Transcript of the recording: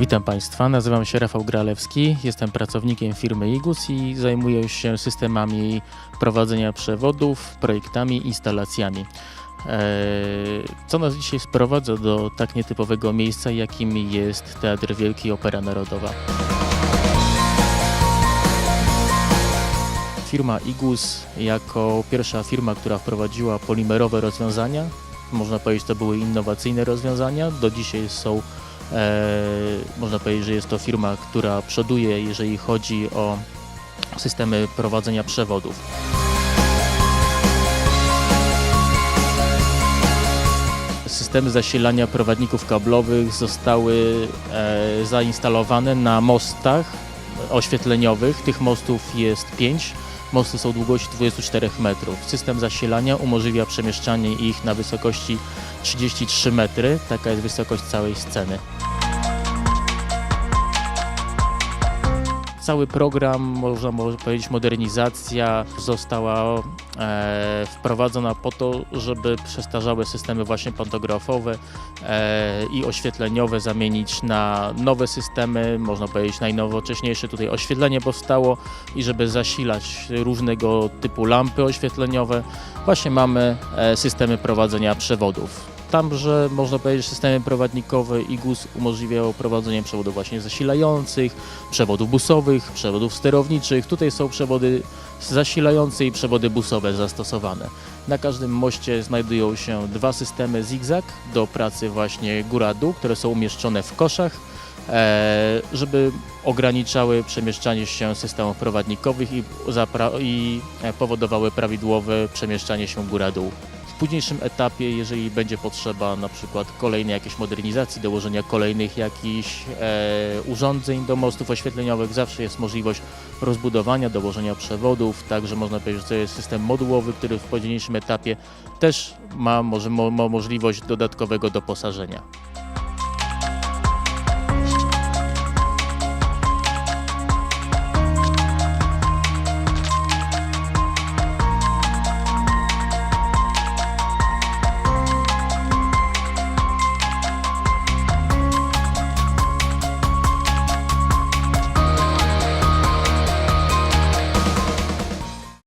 Witam Państwa, nazywam się Rafał Gralewski, jestem pracownikiem firmy IGUS i zajmuję się systemami prowadzenia przewodów, projektami, instalacjami. Eee, Co nas dzisiaj sprowadza do tak nietypowego miejsca, jakim jest Teatr Wielki Opera Narodowa. Firma IGUS jako pierwsza firma, która wprowadziła polimerowe rozwiązania, można powiedzieć, to były innowacyjne rozwiązania, do dzisiaj są E, można powiedzieć, że jest to firma, która przoduje, jeżeli chodzi o systemy prowadzenia przewodów. Systemy zasilania prowadników kablowych zostały e, zainstalowane na mostach oświetleniowych. Tych mostów jest 5. Mosty są długości 24 metrów. System zasilania umożliwia przemieszczanie ich na wysokości 33 metry. Taka jest wysokość całej sceny. Cały program, można powiedzieć, modernizacja została e, wprowadzona po to, żeby przestarzałe systemy właśnie pantografowe e, i oświetleniowe zamienić na nowe systemy, można powiedzieć najnowocześniejsze tutaj oświetlenie powstało i żeby zasilać różnego typu lampy oświetleniowe, właśnie mamy e, systemy prowadzenia przewodów. Tam, że można powiedzieć, systemy prowadnikowe IGUS umożliwiają prowadzenie przewodów właśnie zasilających, przewodów busowych, przewodów sterowniczych. Tutaj są przewody zasilające i przewody busowe zastosowane. Na każdym moście znajdują się dwa systemy zigzag do pracy właśnie góra-dół, które są umieszczone w koszach, e, żeby ograniczały przemieszczanie się systemów prowadnikowych i, i e, powodowały prawidłowe przemieszczanie się góra-dół. Późniejszym etapie, jeżeli będzie potrzeba na przykład kolejnej jakiejś modernizacji, dołożenia kolejnych jakichś e, urządzeń do mostów oświetleniowych, zawsze jest możliwość rozbudowania, dołożenia przewodów, także można powiedzieć, że to jest system modułowy, który w późniejszym etapie też ma może, mo, mo, możliwość dodatkowego doposażenia.